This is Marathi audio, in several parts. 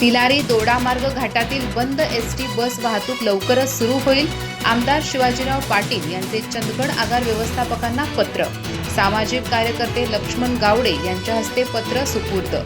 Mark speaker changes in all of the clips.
Speaker 1: तिलारी दोडामार्ग घाटातील बंद एस टी बस वाहतूक लवकरच सुरू होईल. आमदार शिवाजीराव पाटील यांचे चंदगड आगार व्यवस्थापकांना पत्र. सामाजिक कार्यकर्ते लक्ष्मण गावडे यांच्या हस्ते पत्र सुपूर्द.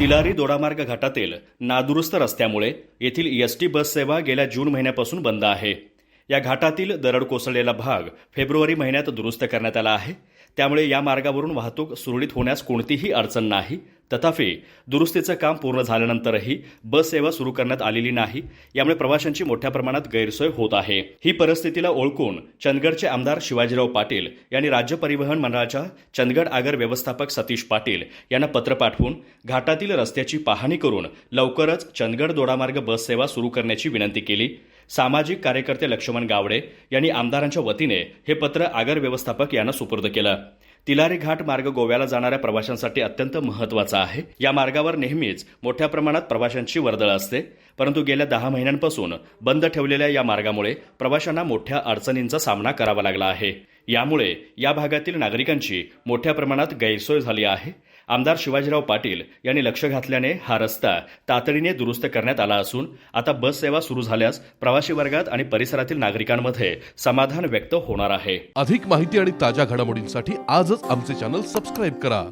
Speaker 2: तिलारी दोडामार्ग घाटातील नादुरुस्त रस्त्यामुळे येथील एस टी बस सेवा गेल्या जून महिन्यापासून बंद आहे. या घाटातील दरड कोसळलेला भाग फेब्रुवारी महिन्यात दुरुस्त करण्यात आला आहे. त्यामुळे या मार्गावरून वाहतूक सुरळीत होण्यास कोणतीही अडचण नाही. तथापि दुरुस्तीचं काम पूर्ण झाल्यानंतरही बस सेवा सुरू करण्यात आलेली नाही. यामुळे प्रवाशांची मोठ्या प्रमाणात गैरसोय होत आहे. ही परिस्थितीला ओळखून चंदगडचे आमदार शिवाजीराव पाटील यांनी राज्य परिवहन मंडळाच्या चंदगड आगर व्यवस्थापक सतीश पाटील यांना पत्र पाठवून घाटातील रस्त्याची पाहणी करून लवकरच चंदगड दोडामार्ग बस सेवा सुरू करण्याची विनंती केली. सामाजिक कार्यकर्ते लक्ष्मण गावडे यांनी आमदारांच्या वतीने हे पत्र आगर व्यवस्थापक यांना सुपूर्द केलं. तिलारी घाट मार्ग गोव्याला जाणाऱ्या प्रवाशांसाठी अत्यंत महत्त्वाचा आहे. या मार्गावर नेहमीच मोठ्या प्रमाणात प्रवाशांची वर्दळ असते. परंतु गेल्या दहा महिन्यांपासून बंद ठेवलेल्या या मार्गामुळे प्रवाशांना मोठ्या अडचणींचा सामना करावा लागला आहे. यामुळे या भागातील नागरिकांची मोठ्या प्रमाणात गैरसोय झाली आहे. आमदार शिवाजीराव पाटील यांनी लक्ष घातल्याने हा रस्ता तातडीने दुरुस्त करण्यात आला असून आता बस सेवा सुरू झाल्यास प्रवासी वर्गात आणि परिसरातील नागरिकांमध्ये समाधान व्यक्त होणार आहे.
Speaker 3: अधिक माहिती आणि ताज्या घडामोडींसाठी आजच आमचे चॅनल सबस्क्राईब करा.